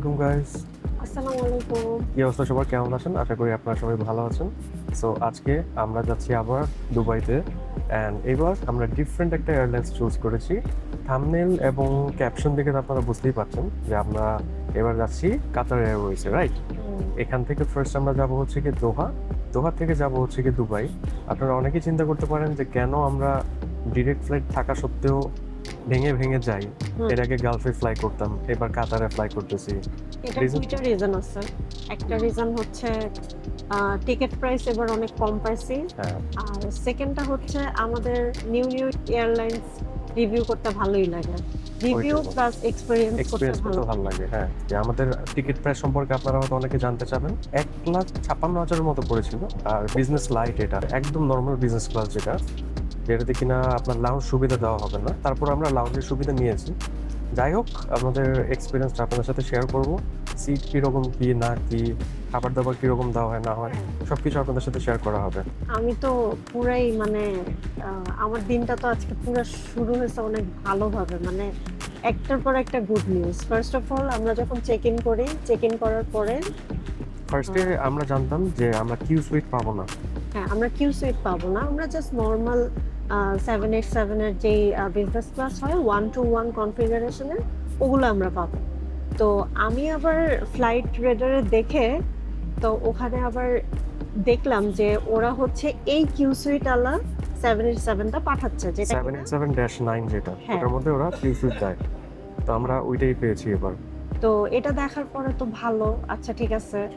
আলাইকুম গাইস আসসালামু আলাইকুম কি অবস্থা সবার? কেমন আছেন? আশা করি আপনারা সবাই ভালো আছেন। সো আজকে আমরা যাচ্ছি আবার দুবাইতে। অ্যান্ড এবার আমরা ডিফারেন্ট একটা এয়ারলাইন্স চুজ করেছি। থামনেল এবং ক্যাপশন দেখে আপনারা বুঝতেই পারছেন যে আমরা এবার যাচ্ছি কাতার এয়ারওয়েজে রাইট এখান থেকে ফার্স্ট আমরা যাব হচ্ছে কি দোহা। দোহা থেকে যাব হচ্ছে কি দুবাই। আপনারা অনেকেই চিন্তা করতে পারেন যে কেন আমরা ডিরেক্ট ফ্লাইট থাকা সত্ত্বেও ভেঙে ভেঙে যাই। এর আগে গালফে ফ্লাই করতাম এবার কাতারে ফ্লাই করতেছি। এটা দুইটা রিজন আছে। একটা রিজন হচ্ছে টিকিট প্রাইস এবার অনেক কম পাইছি। হ্যাঁ। আর সেকেন্ডটা হচ্ছে আমাদের নিউ নিউ এয়ারলাইন্স রিভিউ করতে ভালোই লাগে। রিভিউ। প্লাস এক্সপেরিয়েন্স করতে ভালো করতে ভালো লাগে হ্যাঁ। যে আমাদের টিকিট প্রাইস সম্পর্কে আপনারা হয়তো অনেকে জানতে চাবেন। এক লাখ ছাপ্পান্ন হাজারের মতো পড়েছিল আর বিজনেস লাইট এটা একদম নর্মাল বিজনেস ক্লাস যেটা। যেটাতে কিনা আপনার লাউঞ্জ সুবিধা দেওয়া হবে না। তারপর আমরা লাউঞ্জের সুবিধা নিয়েছি। যাই হোক আমাদের এক্সপিরিয়েন্সটা আপনাদের সাথে শেয়ার করব। সিট কীরকম কি না কি খাবার দাবার কীরকম দেওয়া হয় না হয় সব কিছু আপনাদের সাথে শেয়ার করা হবে। আমি তো পুরাই মানে আমার দিনটা তো আজকে পুরো শুরু হয়েছে অনেক ভালোভাবে। মানে একটার পর একটা good news first of all আমরা যখন চেক ইন করি চেক ইন করার পরে ফার্স্টে আমরা জানতাম যে আমরা কিউ সুইট পাবো না। হ্যাঁ আমরা কিউ সুইট পাবো না। আমরা জাস্ট নর্মাল সেভেন এইট সেভেনের যেই বিজনেস ক্লাস হয় ওয়ান টু ওয়ান কনফিগারেশনের ওগুলো আমরা পাবো। তো আমি আবার ফ্লাইট রেডারে দেখে তো ওখানে আবার দেখলাম যে ওরা হচ্ছে এই কিউ সুইট আলা সেভেন এইট সেভেনটা পাঠাচ্ছে যেটা সেভেন কিনা- সেভেন ড্যাশ নাইন যেটা হ্যাঁ। ওটার মধ্যে ওরা কিউ সুইট দেয়। তো আমরা ওইটাই পেয়েছি এবার। তো এটা দেখার পরে তো ভালো। আচ্ছা ঠিক আছে।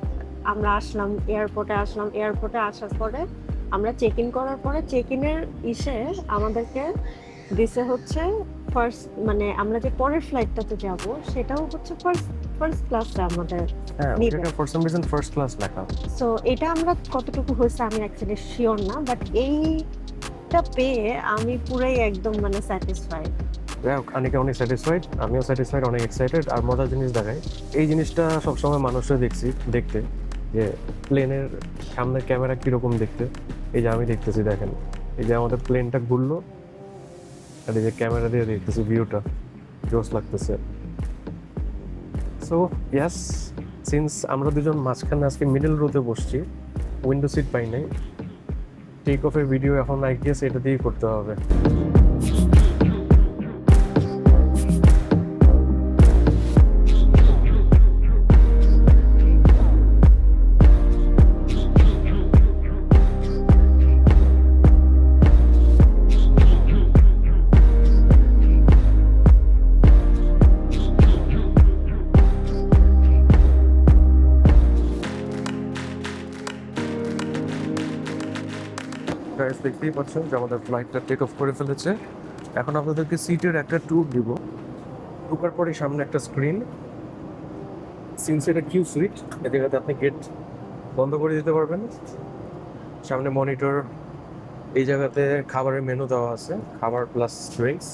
আমরা আসলাম এয়ারপোর্টে আসলাম এয়ারপোর্টে আসার পরে আমরা চেক ইন করার পরে চেক ইনের ইসে আমাদেরকে দিছে হচ্ছে ফার্স্ট মানে আমরা যে পরের ফ্লাইটটাতে যাব সেটাও হচ্ছে ফার্স্ট ফার্স্ট ক্লাসে আমাদের for some reason first class লেখা। সো এটা আমরা কতটুকু হয়েছে আমি অ্যাকচুয়ালি শিওর না বাট এইটা পেয়ে আমি পুরাই একদম মানে স্যাটিসফাইড অনেকে অনেক স্যাটিসফাইড আমিও স্যাটিসফাইড অনেক এক্সাইটেড আর মজার জিনিস দেখায় এই জিনিসটা সবসময় মানুষরা দেখছি দেখতে। যে প্লেনের সামনের ক্যামেরা কীরকম দেখতে? এই যে আমি দেখতেছি, দেখেন। এই যে আমাদের প্লেনটা ঘুরলো, আর এই যে ক্যামেরা দিয়ে দেখতেছি ভিউটা জোস লাগতেছে। সো ইয়াস সিন্স আমরা দুজন মাঝখানে আজকে মিডল রোতে বসছি উইন্ডো সিট পাই নাই টেক অফের ভিডিও এখন আই গেস এটা দিয়েই করতে হবে। দেখতেই পাচ্ছেন যে আমাদের ফ্লাইটটা টেক অফ করে ফেলেছে। এখন আপনাদেরকে সিটের একটা ট্যুর দিব। ঢুকার পরে সামনে একটা স্ক্রিন সিন্স এটা কিউ সুইট এ জায়গাতে আপনি গেট বন্ধ করে দিতে পারবেন। সামনে মনিটর এই জায়গাতে খাবারের মেনু দেওয়া আছে, খাবার প্লাস ড্রিঙ্কস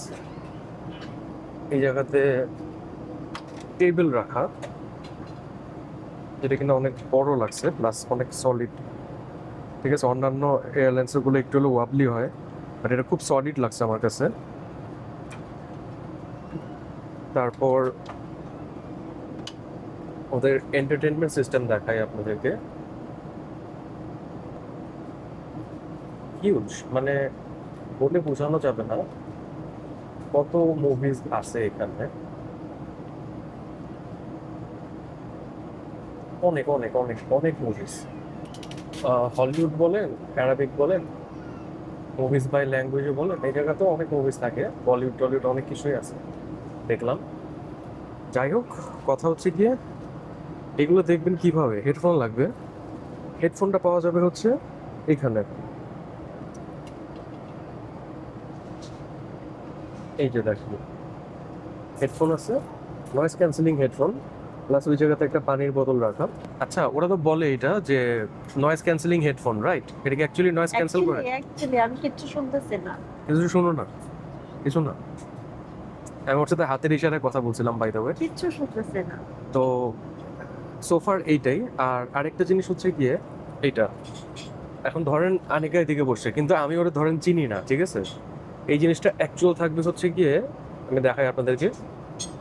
এই জায়গাতে টেবিল রাখা। যেটা কিনা অনেক বড় লাগছে প্লাস অনেক সলিড ঠিক আছে, অন্যান্য এয়ারলাইন্সেরগুলো একটু হলেও ওয়াবলি হয় বাট এটা খুব সলিড লাগছে আমার কাছে। তারপর ওদের এন্টারটেনমেন্ট সিস্টেম দেখায় আপনাদেরকে। হিউজ মানে বলে বোঝানো যাবে না কত মুভিজ আছে এখানে। অনেক অনেক অনেক অনেক মুভিজ হলিউড বলেন, অ্যারাবিক বলেন মুভিজ বাই ল্যাঙ্গুয়েজে বলেন, এই জায়গাতেও অনেক মুভিজ থাকে, বলিউড, টলিউড অনেক কিছুই আছে, দেখলাম। যাই হোক, কথা হচ্ছে গিয়ে এগুলো দেখবেন কীভাবে? হেডফোন লাগবে। হেডফোনটা পাওয়া যাবে হচ্ছে এখানে। এই যে দেখুন, হেডফোন আছে নয়েজ ক্যান্সেলিং হেডফোন প্লাস ওই জায়গাতে একটা পানির বোতল রাখা। আচ্ছা ওরা তো বলে এটা যে নয়েজ ক্যান্সেলিং হেডফোন রাইট এটা কি অ্যাকচুয়ালি নয়েজ ক্যান্সেল করে? অ্যাকচুয়ালি আমি কিচ্ছু শুনতেছি না। কিছু শুনো না? কিছু না? আমি ওর সাথে হাতের ইশারায় কথা বলছিলাম বাই দ্য ওয়ে কিচ্ছু শুনতেছি না। তো সোফার এইটাই। আর আরেকটা জিনিস হচ্ছে গিয়ে এইটা। এখন ধরেন আনিকা এদিকে বসছে কিন্তু আমি ওরা ধরেন চিনি না ঠিক আছে? এই জিনিসটা অ্যাকচুয়াল থাকবে হচ্ছে গিয়ে আমি দেখাই আপনাদেরকে।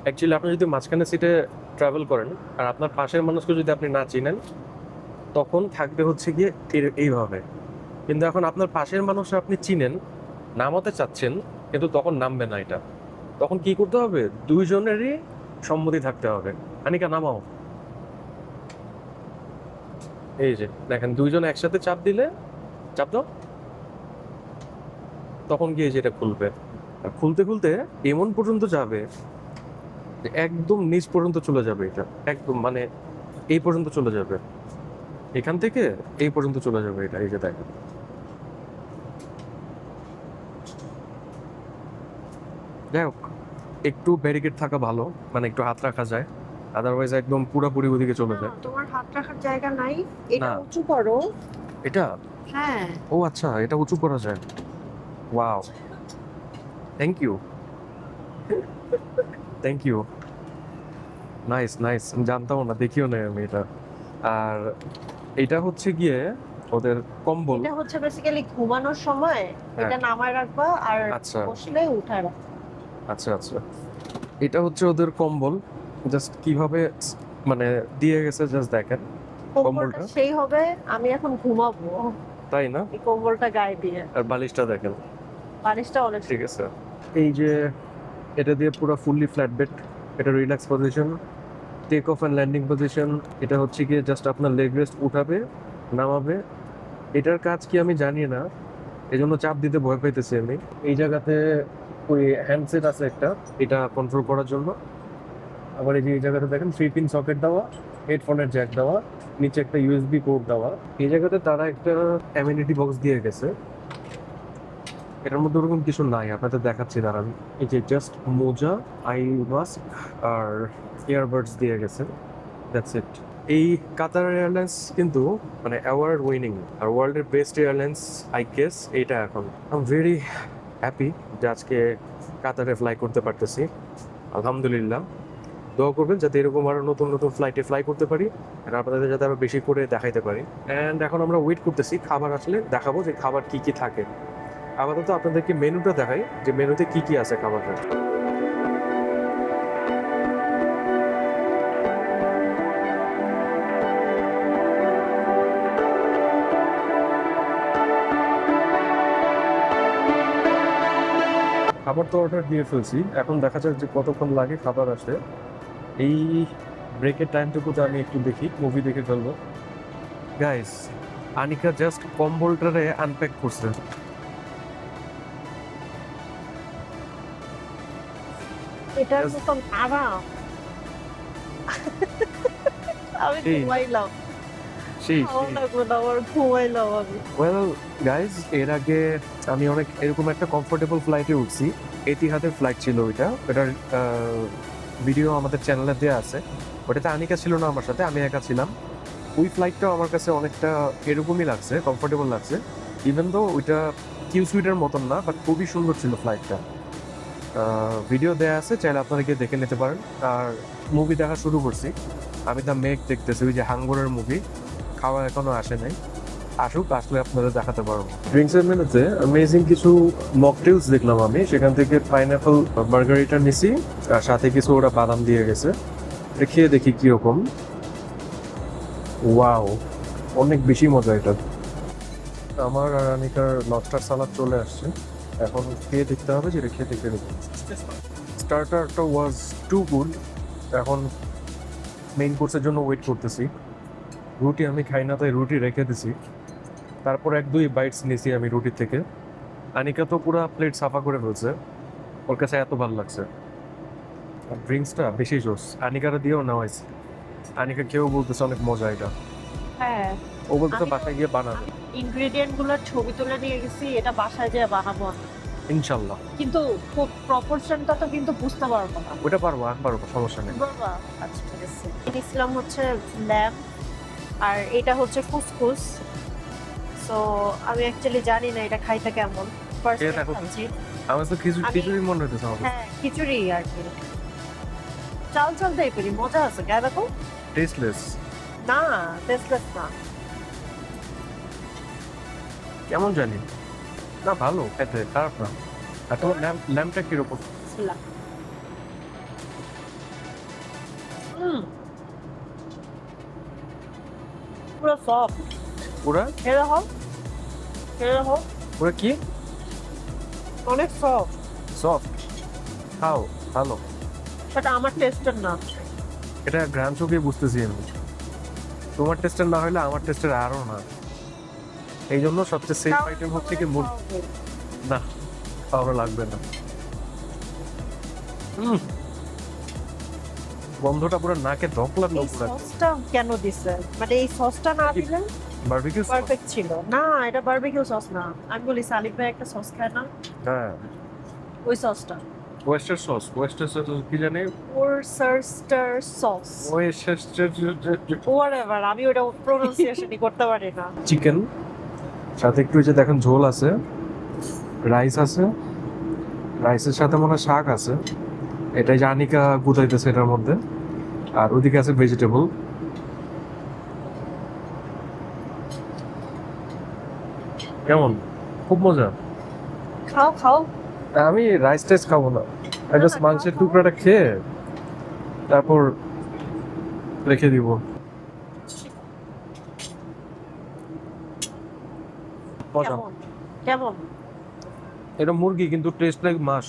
অ্যাকচুয়ালি আপনি যদি মাঝখানে সিটে ট্রাভেল করেন, আর আপনার পাশের মানুষকে যদি আপনি না চিনেন, তখন থাকবে হচ্ছে গিয়ে এইভাবে। কিন্তু এখন আপনার পাশের মানুষ আপনি চিনেন, নামাতে চাচ্ছেন, কিন্তু তখন নামবে না এটা। তখন কি করতে হবে? দুইজনেরই সম্মতি থাকতে হবে। আনিকা নামাও। এই যে, দেখেন, দুইজন একসাথে চাপ দিলে, চাপ দাও। তখন গিয়ে যেটা খুলবে। আর খুলতে খুলতে এমন পর্যন্ত যাবে একদম নিচ পর্যন্ত চলে যাবে এটা। একদম মানে এই পর্যন্ত চলে যাবে। এখান থেকে এই পর্যন্ত চলে যাবে এটা এই যে দেখেন। যাই হোক একটু ব্যারিকেড থাকা ভালো মানে একটু হাত রাখা যায়। আদারওয়াইজ একদম পুরোপুরি ওদিকে চলে যায়। তোমার হাত রাখার জায়গা নাই। এটা। উঁচু করো। এটা? হ্যাঁ। ও আচ্ছা এটা উঁচু করা যায়। Wow thank you thank you nice nice জানতাম না দেখিও না আমি এটা। আর এটা হচ্ছে গিয়ে ওদের কম্বল। এটা হচ্ছে বেসিক্যালি ঘুমানোর সময় এটা নামায় রাখবা আর আচ্ছা। বসলে উঠায় রাখবা। আচ্ছা আচ্ছা। এটা হচ্ছে ওদের কম্বল। জাস্ট কীভাবে মানে দিয়ে গেছে জাস্ট দেখেন কম্বলটা কম্বলটা? সেই হবে আমি এখন ঘুমাবো। তাই না? এই কম্বলটা গায়ে দিয়ে। আর বালিশটা দেখেন। বালিশটা অনেক ঠিক আছে। এই যে এটা দিয়ে পুরো ফুললি ফ্ল্যাট বেড এটা relax position take off and landing position এটা হচ্ছে গিয়ে জাস্ট আপনার লেগ রেস্ট উঠাবে, নামাবে। এটার কাজ কি আমি জানি না এই জন্য চাপ দিতে ভয় পাইতেছি আমি। এই জায়গাতে ওই হ্যান্ডসেট আছে একটা, এটা কন্ট্রোল করার জন্য। আবার এই যে এই জায়গাতে দেখেন থ্রি পিন সকেট দেওয়া হেডফোনের জ্যাক দেওয়া, নিচে একটা ইউএসবি কোড দেওয়া। এই জায়গাতে তারা একটা অ্যামিনিটি বক্স দিয়ে গেছে। এটার মধ্যে ওরকম কিছু নাই, আপনাদের দেখাচ্ছি, দাঁড়ান। এই যে জাস্ট মোজা আই মাস্ক আর ইয়ারবাডস দিয়ে গেছে। দ্যাটস ইট এই কাতার এয়ারলাইন্স কিন্তু মানে অ্যাওয়ার্ড উইনিং আর ওয়ার্ল্ডের বেস্ট এয়ারলাইন্স আই গেস এইটা এখন। আই এম ভেরি হ্যাপি যে আজকে কাতারে ফ্লাই করতে পারতেছি। আলহামদুলিল্লাহ। দোয়া করবেন যাতে এরকম আরও নতুন নতুন ফ্লাইটে ফ্লাই করতে পারি আর আপনাদের যাতে আরও বেশি করে দেখাইতে পারি। অ্যান্ড এখন আমরা ওয়েট করতেছি, খাবার আসলে দেখাবো যে খাবার কি কি থাকে। আপাতত আপনাদেরকে মেনুটা দেখাই যে মেনুতে কি কি আছে খাবারের খাবার তো অর্ডার দিয়ে ফেলছি। এখন দেখা যাক যে কতক্ষণ লাগে খাবার আসতে। এই ব্রেকের টাইমটুকুতে আমি একটু দেখি মুভি দেখে ফেলব। গাইস আনিকা জাস্ট কম্বলটারে আনপ্যাক করছে। এটার. মতন আরাম আমি ঘুমাইলাম। ওয়েল গাইজ এর আগে আমি অনেক এরকম একটা কমফোর্টেবল ফ্লাইটে উঠছি। এতিহাদের ফ্লাইট ছিল ওইটা। ওটার ভিডিও আমাদের চ্যানেলে দেওয়া আছে। ওটাতে আনিকা ছিল না আমার সাথে আমি একা ছিলাম। ওই ফ্লাইটটাও আমার কাছে অনেকটা এরকমই লাগছে কমফোর্টেবল লাগছে। ইভেন তো ওইটা কিউ সুইটের মতন না বাট খুবই সুন্দর ছিল ফ্লাইটটা ভিডিও দেওয়া আছে, চাইলে আপনারা গিয়ে দেখে নিতে পারেন। আর মুভি দেখা শুরু করছি। আমি দ্য মেঘ দেখতেছি, ওই যে হাঙ্গরের মুভি খাওয়া এখনও আসে নাই। আসুক, আসলে আপনাদের দেখাতে পারব। ড্রিঙ্কসের মেনুতে অ্যামেজিং কিছু মকটেলস দেখলাম আমি। সেখান থেকে পাইনাপল মার্গারিটা নিছি, আর সাথে কিছু ওরা বাদাম দিয়ে গেছে। খেয়ে দেখি কীরকম। ওয়াও অনেক বেশি মজা এটা। আমার আর আনিকার লবস্টার সালাদ চলে আসছে। এখন খেয়ে দেখতে হবে যেটা খেয়ে দেখতে দেবো। স্টার্টারটা ওয়াজ টু গুড এখন মেইন কোর্সের জন্য ওয়েট করতেছি। রুটি আমি খাই না তাই রুটি রেখে দিছি। তারপর এক দুই বাইটস নিয়েছি আমি রুটি থেকে। আনিকা তো পুরো প্লেট সাফা করে ফেলছে। ওর কাছে এত ভালো লাগছে। আর ড্রিঙ্কসটা বেশি জোস। আনিকাটা দিয়েও নেওয়া হয়েছে আনিকা কেউ বলতেছে অনেক মজা এটা। হ্যাঁ। ও বলতেছে বাসায় গিয়ে বানাবে। ইনগ্রেডিয়েন্টগুলোর ছবি তুলে নিয়ে গেছি এটা বাসায় যেয়ে বানাবো আমি। ইনশাল্লাহ। কিন্তু প্রপোর্শনটা তো কিন্তু বুঝতে পারব না। ওটা পারব আর পারব সমস্যা নেই। বাবা আচ্ছা ঠিক আছে। নিয়েছিলাম হচ্ছে ল্যাম আর এটা হচ্ছে ফুসফুস সো আমি অ্যাকচুয়ালি জানি না এটা খাইতে কেমন। তো। খাচ্ছি। আমার তো আমি- কিছুই মনে হইতেছে আমার হ্যাঁ খিচুড়ি আর কি। চাল চাল টাইপেরই মজা আছে গায়ে দেখো। টেস্টলেস না টেস্টলেস না। কেমন জানি? না ভালো খেতে খারাপ না। আর তোমার ল্যাম্প ল্যাম্পটা কীরকম পুরো সফট পুরা? খেয়ে দেখো খেয়ে দেখো পুরা কি? অনেক সফট সফট খাও ভালো। সেটা আমার টেস্টের না। এটা গ্রাম চোখে বুঝতেছি আমি। তোমার টেস্টের না হলে আমার টেস্টের আরও না। এই জন্য সবচেয়ে সেফ আইটেম হচ্ছে কি মুর না পাওয়া লাগবে না। হুম গন্ধটা পুরো নাকে এই লোক লাগছে সসটা কেন দিছে? মানে এই সসটা না দিলে বারবিকিউ পারফেক্ট ছিল। না এটা বারবিকিউ সস না। আমি বলি সালিম ভাই একটা সস খায় না। হ্যাঁ। ওই সসটা ওয়েস্টার সস ওয়েস্টার সস কি জানি? ওরসারস্টার সস ওয়েস্টার হোয়াটএভার আমি ওটা প্রোনাউন্সিয়েশনই করতে পারি না। চিকেন সাথে একটু যে দেখেন ঝোল আছে রাইস আছে রাইসের সাথে মনে হয় শাক আছে। এটাই জানিকা গুতাইতেছে এটার মধ্যে। আর ওদিকে আছে ভেজিটেবল কেমন? খুব মজা। খাও খাও। আমি রাইস টাইস খাব না। আমি জাস্ট মাংসের টুকরাটা খেয়ে তারপর রেখে দিব। মজা কেমন? এটা মুরগি কিন্তু টেস্ট লাইক মাছ।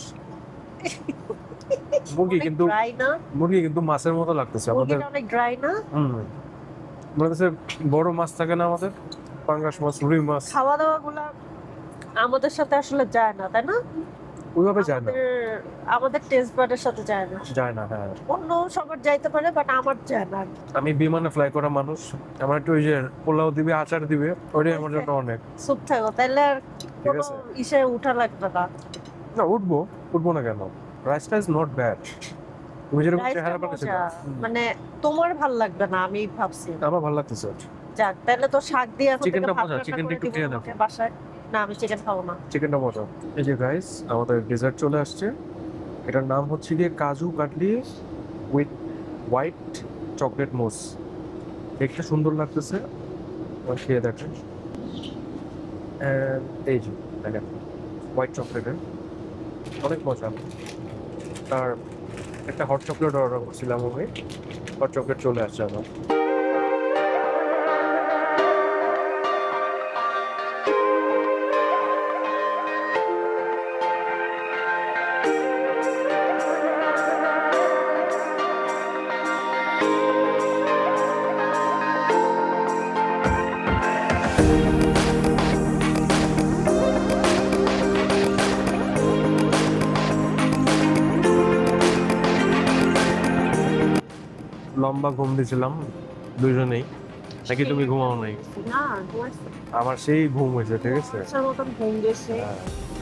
মুরগি কিন্তু মুরগি কিন্তু মাছের মতো লাগতেছে আমাদের। অনেক ড্রাই না? বড় মাছ থাকে না আমাদের পাঙ্গাস মাছ রুই মাছ। খাওয়া দাওয়া গুলা আমাদের সাথে আসলে যায় না তাই না? ওইভাবে যায় না। আমাদের টেস্ট বাডের সাথে যায় না। যায় না হ্যাঁ। অন্য সবার যাইতে পারে বাট আমার যায় না। আমি বিমানে ফ্লাই করা মানুষ। আমার একটু ওই যে পোলাও দিবে আচার দিবে ওইটাই আমার জন্য অনেক। চুপ থাকো তাহলে আর কোনো ইসে উঠা লাগবে না। না উঠবো উঠবো না কেন? রাইসটা ইজ নট ব্যাড তুমি যেরকম চেহারা পাঠাচ্ছি মজা। মানে তোমার ভালো লাগবে না আমি ভাবছি। আমার ভালো লাগতেছে। যাক তাহলে তো শাক দিয়ে চিকেনটা মজা, চিকেনটা একটু খেয়ে। তোমাকে বাসায়। না, আমি চিকেন খাব না। চিকেনটা মজা। এই যে গাইস আমাদের ডেজার্ট চলে আসছে। এটার নাম হচ্ছে গিয়ে kaju katli with white chocolate mousse দেখতে সুন্দর লাগতেছে। খেয়ে দেখেন। এই যে, দেখেন হোয়াইট চকলেটের অনেক মজা। আর একটা হট চকলেট অর্ডার করছিলাম আমি। হট চকলেট চলে আসছে আমার। লম্বা ঘুম দিয়েছিলাম দুজনেই। নাকি তুমি ঘুমাও নাই? না আমার সেই ঘুম হয়েছে ঠিক আছে?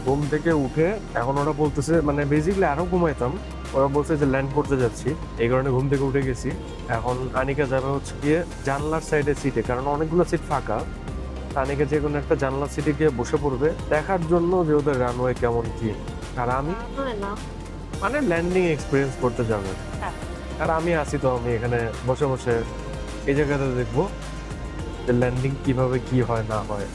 ঘুম থেকে উঠে এখন ওরা বলতেছে মানে বেসিক্যালি আরও ঘুমাইতাম ওরা বলছে যে ল্যান্ড করতে যাচ্ছি। এই কারণে ঘুম থেকে উঠে গেছি। এখন আনিকা যাবে হচ্ছে গিয়ে জানলার সাইডে সিটে কারণ অনেকগুলো সিট ফাঁকা। আনিকা যে কোনো একটা জানলার সিটে গিয়ে বসে পড়বে। দেখার জন্য যে ওদের রানওয়ে কেমন কি। আর আমি না। মানে ল্যান্ডিং এক্সপিরিয়েন্স করতে যাবে। হ্যাঁ। আর আমি আছি তো আমি এখানে বসে বসে এই জায়গাটা দেখব ল্যান্ডিং কীভাবে কি হয় না হয়।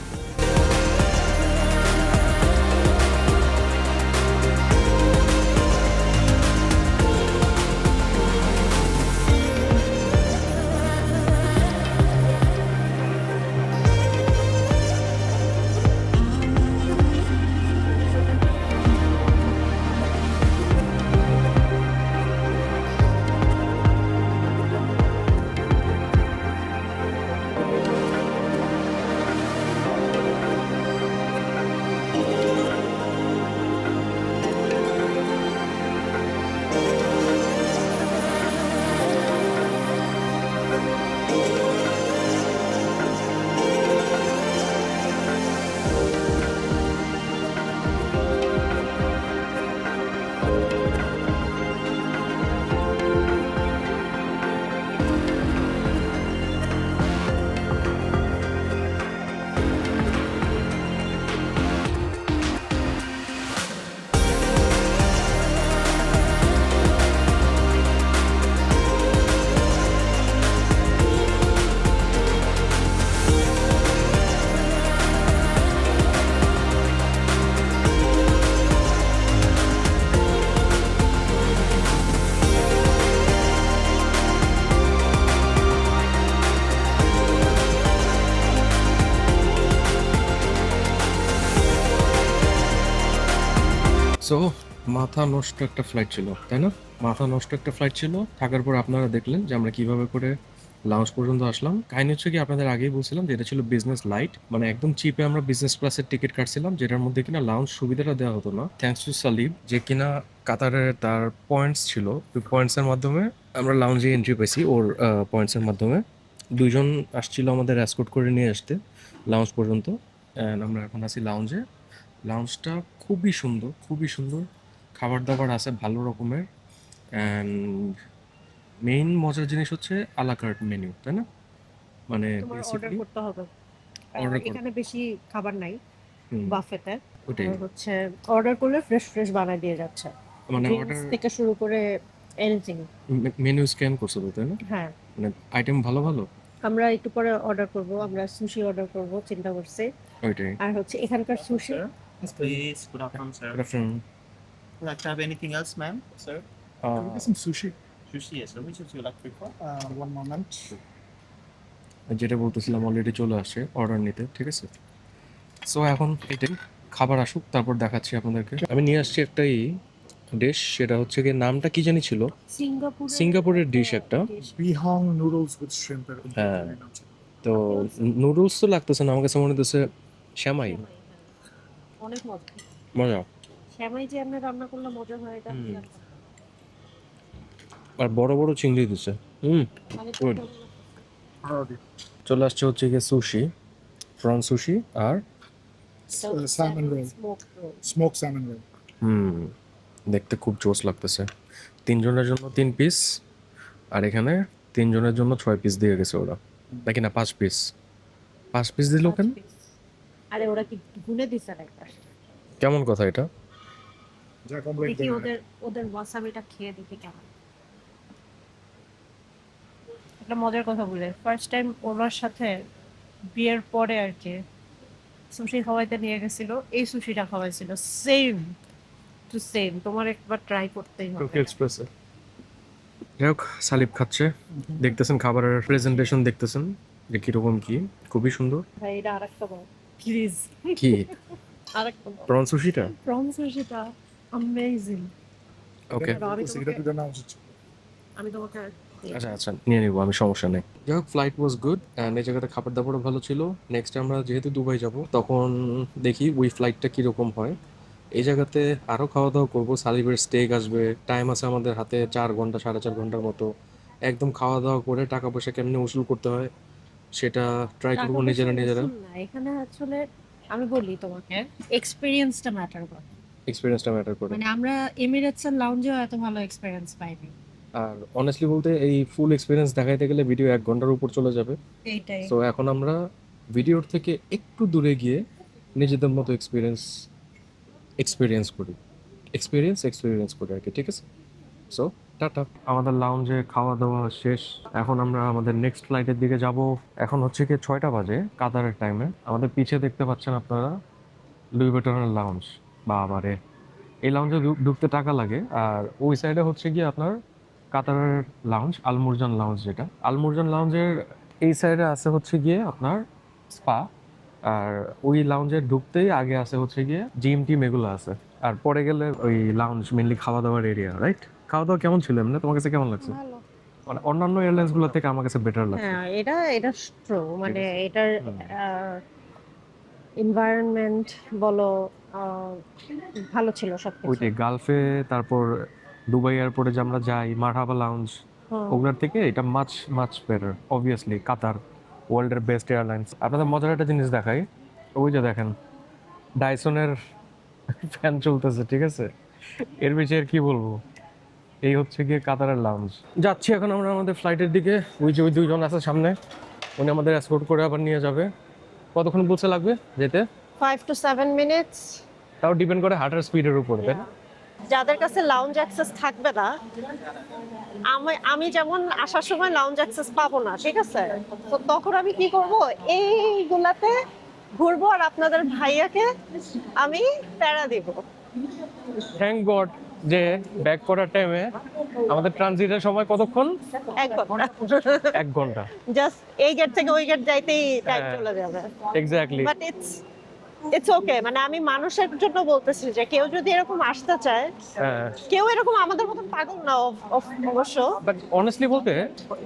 মাথা নষ্ট একটা ফ্লাইট ছিল, তাই না? মাথা নষ্ট একটা ফ্লাইট ছিল, থাকার পর আপনারা দেখলেন যে আমরা কীভাবে করে লাউঞ্জ পর্যন্ত আসলাম। কাহিনী হচ্ছে কি, আপনাদের আগেই বলছিলাম যে এটা ছিল বিজনেস লাইট মানে একদম চিপে আমরা বিজনেস ক্লাসের টিকিট কাটছিলাম, যেটার মধ্যে কিনা লাউঞ্জ সুবিধাটা দেওয়া হতো না। থ্যাঙ্কস টু সালিব যে কিনা কাতারের তার পয়েন্টস ছিল পয়েন্টসের মাধ্যমে আমরা লাউঞ্জে এন্ট্রি পেয়েছি ওর পয়েন্টসের মাধ্যমে। দুজন আসছিল আমাদের অ্যাসকোট করে নিয়ে আসতে লাউঞ্জ পর্যন্ত অ্যান্ড আমরা এখন আছি লাউঞ্জে লাউঞ্জটা খুবই সুন্দর খুবই সুন্দর। খাবার দাবার আছে ভালো রকমের অ্যান্ড মেইন মজার জিনিস হচ্ছে আলাকার্ট মেনু তাই না? মানে অর্ডার করতে হবে। এখানে বেশি খাবার নাই বাফেতে ওটাই হচ্ছে অর্ডার করলে ফ্রেশ ফ্রেশ বানায় দিয়ে যাচ্ছে। মানে অর্ডার থেকে শুরু করে এনিথিং মেনু স্ক্যান করছ তো তাই না? হ্যাঁ। মানে আইটেম ভালো ভালো? আমরা একটু পরে অর্ডার করব আমরা সুশি অর্ডার করব চিন্তা করছি। ওইটাই। আর হচ্ছে এখানকার sushi afternoon, sir. Good afternoon. Would you like to have anything else, ma'am? Sir? Uh, Can we get some sushi. Sushi, yes. Which would you like to prefer? Uh, one moment. যেটা বলতেছিলাম already চলে আসছে order নিতে ঠিক আছে so এখন এটাই খাবার আসুক তারপর দেখাচ্ছি আপনাদেরকে আমি নিয়ে আসছি একটা একটাই ডিশ সেটা হচ্ছে কি নামটা কি জানি ছিল সিঙ্গাপুর সিঙ্গাপুরের ডিশ একটা Bihang noodles with shrimp. and হ্যাঁ। তো নুডলস তো লাগতেছে না আমার কাছে মনে হতেছে শ্যামাই অনেক মজা মজা শ্যামাই যে আমরা রান্না করলে মজা হয় এটা আর বড় বড় চিংড়ি দিছে। হুম চলে আসছে হচ্ছে গিয়ে সুশি প্রন সুশি আর salmon roll. Smoked salmon roll. হুম দেখতে খুব জোস লাগতেছে। তিনজনের জন্য তিন পিস আর এখানে তিনজনের জন্য ছয় পিস দিয়ে গেছে ওরা। নাকি না পাঁচ পিস পাঁচ পিস দিল কেন? আরে ওরা কি ভুলে দিছে না কেমন কথা এটা? যা দেখি ওদের ওদের ওয়াসাবিটা খেয়ে দেখি কেমন। একটা মজার কথা বলে। ফার্স্ট টাইম ওনার সাথে বিয়ের পরে আর কি সুশি খাওয়াইতে নিয়ে গেছিল এই সুশিটা খাওয়াইছিল। সেম টু সেম তোমার একবার ট্রাই করতেই হবে। এক্সপ্রেসে যাই হোক সালিব খাচ্ছে। দেখতেছেন খাবারের প্রেজেন্টেশন দেখতেছেন। যে কীরকম কি খুবই সুন্দর। ভাই এটা আরেকটা বল। প্লিজ কি? আরেকটা প্রন সুশিটা প্রন সুশিটা অ্যামেজিং ওকে সেটা তো জানা উচিত আমি তোমাকে আচ্ছা আচ্ছা নিয়ে নিবো আমি সমস্যা নেই। যাই হোক ফ্লাইট ওয়াজ গুড অ্যান্ড এই জায়গাটা খাবার দাবারও ভালো ছিল। নেক্সট আমরা যেহেতু দুবাই যাব তখন দেখি ওই ফ্লাইটটা কীরকম হয়। এই জায়গাতে আরও খাওয়া দাওয়া করব সালিবের স্টেক আসবে টাইম আছে আমাদের হাতে চার ঘণ্টা সাড়ে চার ঘণ্টার মতো। একদম খাওয়া দাওয়া করে টাকা পয়সা কেমনি উসুল করতে হয় সেটা ট্রাই করব নিজেরা নিজেরা। এখানে আসলে আমি বলি তোমাকে এক্সপিরিয়েন্সটা ম্যাটার করে। এক্সপিরিয়েন্সটা ম্যাটার করে। মানে আমরা এমিরেটস এর লাউঞ্জেও এত ভালো এক্সপিরিয়েন্স পাইনি। আর অনেস্টলি বলতে এই ফুল এক্সপিরিয়েন্স দেখাইতে গেলে ভিডিও এক ঘণ্টার উপর চলে যাবে। এইটাই। সো এখন আমরা ভিডিওর থেকে একটু দূরে গিয়ে নিজেদের মতো এক্সপিরিয়েন্স এক্সপিরিয়েন্স করি। এক্সপিরিয়েন্স এক্সপিরিয়েন্স করি আর কি ঠিক আছে? So tata. আমাদের লাউঞ্জে খাওয়া দাওয়া শেষ। এখন আমরা আমাদের নেক্সট ফ্লাইটের দিকে যাব। এখন হচ্ছে কি ছয়টা বাজে কাতারের টাইমে আমাদের পিছে দেখতে পাচ্ছেন আপনারা লুই বেটনের লাউঞ্জ বা আবারে এই লাউঞ্জে ঢুকতে টাকা লাগে। আর ওই সাইডে হচ্ছে গিয়ে আপনার কাতারের লাউঞ্জ আলমুরজান লাউঞ্জ যেটা। আলমুরজান লাউঞ্জের এই সাইডে আছে হচ্ছে গিয়ে আপনার স্পা আর ওই লাউঞ্জে ঢুকতেই আগে আছে হচ্ছে গিয়ে জিম টিম এগুলো আছে। আর পরে গেলে ওই লাউঞ্জ মেনলি খাওয়া দাওয়ার এরিয়া রাইট খাওয়া দাওয়া কেমন ছিল এমনি? তোমার কাছে কেমন লাগছে? মানে অন্যান্য এয়ারলাইন্সগুলো থেকে আমার কাছে বেটার লাগছে। হ্যাঁ এটা এটা ট্রু মানে এটার বলো ভালো ছিল সব ওইটাই গালফে তারপর দুবাই এয়ারপোর্টে যে আমরা যাই মারহাবা লাউঞ্জ ওগুলোর থেকে এটা মাছ মাছ বেটার অবভিয়াসলি কাতার ওয়ার্ল্ডের বেস্ট এয়ারলাইন্স আপনাদের মজার একটা জিনিস দেখাই ওই যে দেখেন ডাইসনের ফ্যান চলতেছে ঠিক আছে? এর বেশি আর কি বলব? এই হচ্ছে গিয়ে কাতারের লাউঞ্জ যাচ্ছি এখন আমরা আমাদের ফ্লাইটের দিকে ওই যে ওই দুইজন আছে সামনে উনি আমাদের এসকোর্ট করে আবার নিয়ে যাবে। কতক্ষণ বলছে লাগবে যেতে? ফাইভ টু সেভেন মিনিটস তাও ডিপেন্ড করে হার্টার স্পিডের উপর তাই না? যাদের কাছে লাউঞ্জ অ্যাক্সেস থাকবে না আমি আমি যেমন আসার সময় লাউঞ্জ অ্যাক্সেস পাবো না ঠিক আছে? তো তখন আমি কি করব? এইগুলাতে ঘুরবো আর আপনাদের ভাইয়াকে আমি প্যারা দিব। থ্যাংক গড যে ব্যাক করার টাইমে আমাদের ট্রানজিটের সময় কতক্ষণ? এক ঘণ্টা। এক ঘণ্টা। জাস্ট এই গেট থেকে ওই গেট যাইতেই টাইম হ্যাঁ। চলে যাবে। Exactly but it's it's okay মানে আমি মানুষের জন্য বলতেছি যে কেউ যদি এরকম আসতে চায় হ্যাঁ। কেউ এরকম আমাদের মতন পাগল না অব- অব- অবশ্য। বাট অনেস্টলি বলতে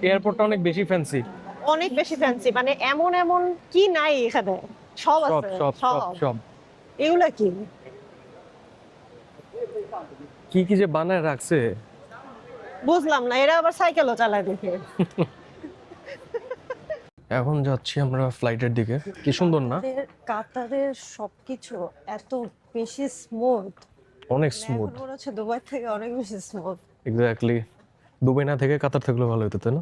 এয়ারপোর্টটা অনেক বেশি ফ্যান্সি অনেক বেশি ফ্যান্সি মানে এমন এমন কি নাই এখানে? সব আছে সব সব। সব এগুলা কি? কি কি যে বানায় রাখছে? বুঝলাম না এরা আবার সাইকেলও চালায় দেখে। এখন যাচ্ছি আমরা ফ্লাইটের দিকে। কি সুন্দর না? কাতারের সবকিছু এত বেশি স্মুথ অনেক স্মুথ মনে হচ্ছে দুবাই থেকে অনেক বেশি স্মুথ এক্স্যাক্টলি দুবাই না থেকে কাতার থাকলে ভালো হতো তাই না?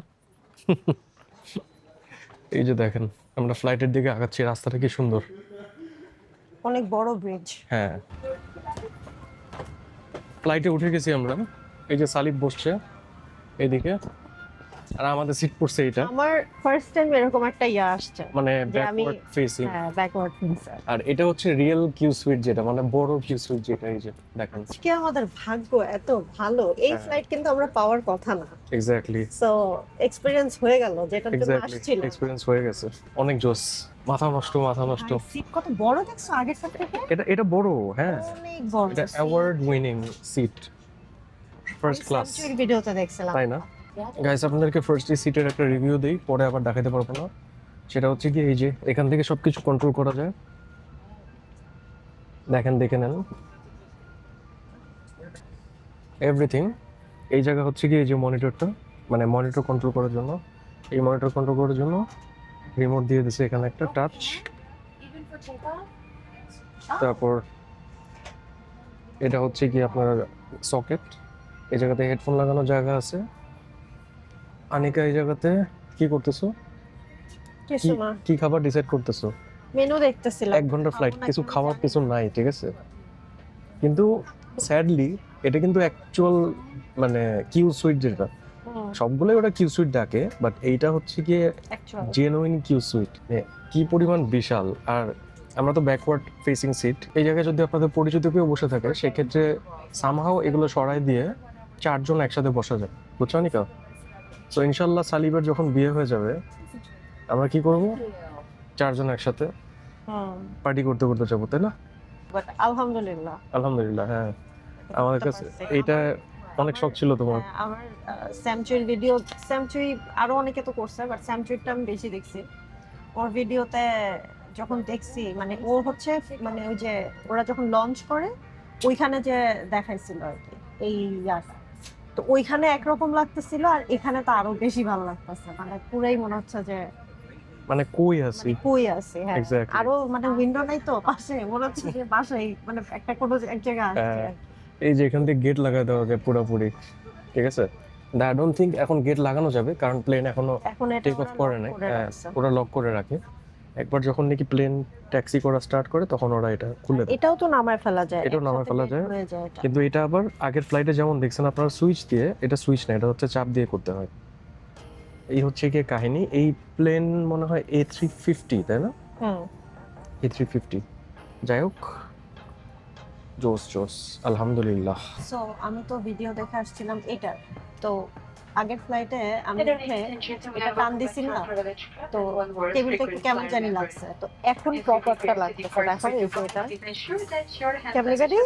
এই যে দেখেন আমরা ফ্লাইটের দিকে আগাচ্ছি রাস্তাটা কি সুন্দর। অনেক বড় ব্রিজ হ্যাঁ। ফ্লাইটে উঠে গেছি আমরা। এই যে সালিব বসছে এইদিকে। আর আমাদের সিট পড়ছে এটা আমার ফার্স্ট টাইম এরকম একটা ইয়া আসছে মানে ব্যাকওয়ার্ড ফেসিং হ্যাঁ ব্যাকওয়ার্ড ফেন্সার আর এটা হচ্ছে রিয়েল কিউ সুইট যেটা মানে বড় কিউ সুইট যেটা এই যে দেখেন। আজকে আমাদের ভাগ্য এত ভালো এই হ্যাঁ। ফ্লাইট কিন্তু আমরা পাওয়ার কথা না। এক্স্যাক্টলি সো এক্সপিরিয়েন্স হয়ে গেল যেটার জন্য আসছিল। এক্সপিরিয়েন্স হয়ে গেছে। অনেক জোস মাথা নষ্ট মাথা নষ্ট। সিট কত বড় দেখছ আগের থেকে? এটা এটা বড় হ্যাঁ। অনেক বড় এটা award winning seat first class ভিডিওতে দেখছিলাম। তাই না? গাইস আপনাদেরকে ফার্স্ট এই সিটের একটা রিভিউ দিই পরে আবার দেখাতে পারব না। সেটা হচ্ছে কি এই যে এখান থেকে সবকিছু কন্ট্রোল করা যায়। দেখেন দেখে নেন। এভরিথিং এই জায়গা হচ্ছে কি এই যে মনিটরটা মানে মনিটর কন্ট্রোল করার জন্য। এই মনিটর কন্ট্রোল করার জন্য রিমোট দিয়ে দিছে এখানে একটা টাচ তারপর এটা হচ্ছে কি আপনার সকেট এই জায়গাতে হেডফোন লাগানোর জায়গা আছে। আনিকা এই জায়গাতে কি করতেছো? কিছু কি না কি খাবার ডিসাইড করতেছো? মেনু দেখতেছিলাম। এক ঘণ্টা ফ্লাইট কিছু কি খাওয়ার কিছু নাই। ঠিক আছে? কিন্তু স্যাডলি এটা কিন্তু অ্যাকচুয়াল মানে কিউ সুইট যেটা সবগুলোই ওটা কিউ সুইট ডাকে বাট এইটা হচ্ছে গিয়ে actual। জেনুইন কিউ সুইট কি পরিমাণ বিশাল আর আমরা তো ব্যাকওয়ার্ড ফেসিং সিট এই জায়গায় যদি আপনাদের পরিচিত কেউ বসে থাকে সেক্ষেত্রে সামহাও এগুলো সরাই দিয়ে চারজন একসাথে বসা যায়। বুঝছ নিকা তো ইনশাল্লাহ সালিবের যখন বিয়ে হয়ে যাবে আমরা কি করব? চারজন একসাথে পার্টি করতে করতে যাব তাই না? But আলহামদুলিল্লাহ। আলহামদুলিল্লাহ হ্যাঁ। আমাদের কাছে। এইটা অনেক শখ ছিল তোমার। হ্যাঁ, আমার স্যামচুরি ভিডিও স্যামচুরি আরও অনেকে তো করছে বাট স্যামচুরিটা আমি বেশি দেখছি। ওর ভিডিওতে যখন দেখছি মানে ও হচ্ছে মানে ওই যে ওরা যখন লঞ্চ করে ওইখানে যে দেখাইছিল আর কি এই ইয়াটা। তো ওইখানে একরকম লাগতেছিল আর এখানে তো আরও বেশি ভালো লাগতেছে। মানে পুরাই মনে হচ্ছে যে মানে কই আছি? মানে কই আছে হ্যাঁ। আরও মানে উইন্ডো নাই তো পাশে মনে হচ্ছে যে বাসায় মানে একটা কোনো এক জায়গায় আছে হ্যাঁ। এই যে এখান থেকে গেট দেওয়া যায় পুরোপুরি ঠিক আছে? আই ডোন্ট থিঙ্ক এখন গেট লাগানো যাবে কারণ প্লেন এখনও এখন টেক অফ করে নাই। করে হ্যাঁ, ওরা লক করে রাখে। একবার যখন নাকি প্লেন ট্যাক্সি করা স্টার্ট করে তখন ওরা এটা খুলে দেয়। এটাও তো নামায় ফেলা যায় এটাও নামায় ফেলা যায়। কিন্তু এটা আবার আগের ফ্লাইটে যেমন দেখছেন আপনারা সুইচ দিয়ে এটা সুইচ না এটা হচ্ছে চাপ দিয়ে করতে হয়। এই হচ্ছে গিয়ে কাহিনী। এই প্লেন মনে হয় এ থ্রি ফিফটি তাই না? হুম। এ থ্রি ফিফটি যাই হোক জোস জোস আলহামদুলিল্লাহ। সো আমি তো ভিডিও দেখে আসছিলাম এটার। তো আগের ফ্লাইটে আমি উঠে এটা টান দিছি না। তো টেবিলটা একটু কেমন জানি লাগছে। তো এখন প্রপারটা লাগছে। তো দেখো এই উপরটা কেমন লাগছে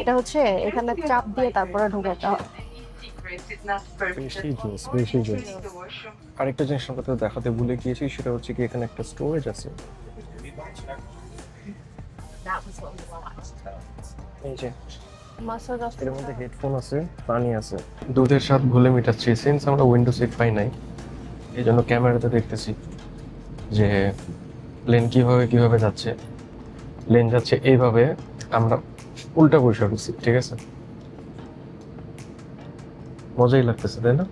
এটা হচ্ছে এখানে চাপ দিয়ে তারপরে ঢুকে বেশি জোস বেশি জোস Use the washroom. আরেকটা জিনিস আমাদের দেখাতে ভুলে গিয়েছি সেটা হচ্ছে কি এখানে একটা স্টোরেজ আছে। এই যে এর মধ্যে হেডফোন আছে পানি আছে। দুধের স্বাদ ভুলে মিটাচ্ছি সিন্স আমরা উইন্ডো সিট পাই নাই। এই জন্য ক্যামেরাতে দেখতেছি যে প্লেন কীভাবে কীভাবে যাচ্ছে। প্লেন যাচ্ছে এইভাবে আমরা উল্টা বসে রয়েছি ঠিক আছে? মজাই লাগতেছে তাই না?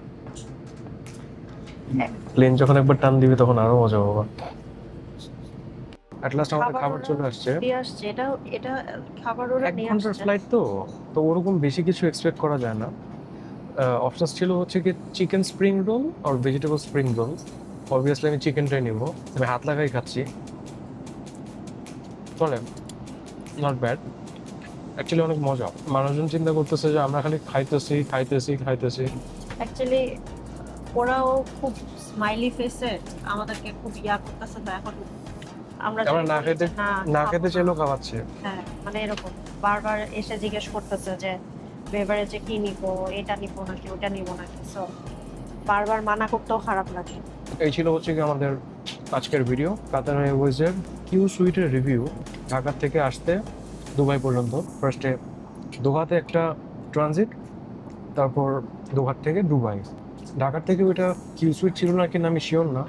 প্লেন যখন একবার টান দিবে তখন আরও মজা বাবা অ্যাট লাস্ট আমাদের খাবার চলে আসছে। আসছে এটা এটা খাবার ওরা নিয়ে আসছে। ফ্লাইট তো তো ওরকম বেশি কিছু এক্সপেক্ট করা যায় না। অপশনস ছিল হচ্ছে কি চিকেন স্প্রিং রোল আর ভেজিটেবল স্প্রিং রোল অবভিয়াসলি আমি চিকেনটাই নিব। আমি হাত লাগাই খাচ্ছি। চলে নট ব্যাড অ্যাকচুয়ালি অনেক মজা। মানুষজন চিন্তা করতেছে যে আমরা খালি খাইতেছি খাইতেছি খাইতেছি। অ্যাকচুয়ালি ওরাও খুব স্মাইলি ফেসে আমাদেরকে খুব ইয়া করতেছে তো এখন আমরা আমরা না খেতে না, খেতে চাইলেও খাওয়াচ্ছে। হ্যাঁ মানে এরকম। বারবার এসে জিজ্ঞেস করতেছে যে বেভারেজে কি নিবো? এটা নিবো নাকি ওটা নিবো নাকি? সো বারবার মানা করতেও খারাপ লাগে। এই ছিল হচ্ছে কি আমাদের আজকের ভিডিও কাতার এয়ারওয়েজের কিউ সুইটের রিভিউ ঢাকা থেকে আসতে দুবাই পর্যন্ত। ফার্স্টে দোহাতে একটা ট্রানজিট তারপর দোহার থেকে দুবাই। ঢাকার থেকে ওইটা কিউ সুইট ছিল না কিনা আমি শিওর না।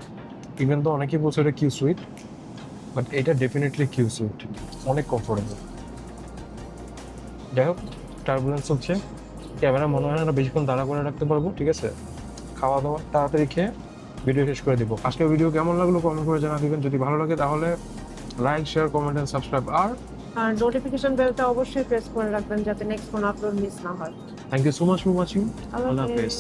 ইভেন তো অনেকেই বলছে এটা কিউ সুইট বাট এটা ডেফিনেটলি কিউ সুইট অনেক কমফোর্টেবল যাই হোক টার্বুলেন্স হচ্ছে। ক্যামেরা মনে হয় না বেশিক্ষণ দাঁড়া করে রাখতে পারব, ঠিক আছে? খাওয়া দাওয়া তাড়াতাড়ি খেয়ে ভিডিও শেষ করে দিব। আজকের ভিডিও কেমন লাগল কমেন্ট করে জানা দিবেন যদি ভালো লাগে তাহলে like share comment and subscribe আর আর নোটিফিকেশন বেলটা অবশ্যই প্রেস করে রাখবেন যাতে নেক্সট কোনো আপলোড মিস না হয়। Thank you so much for watching আল্লাহ হাফেজ।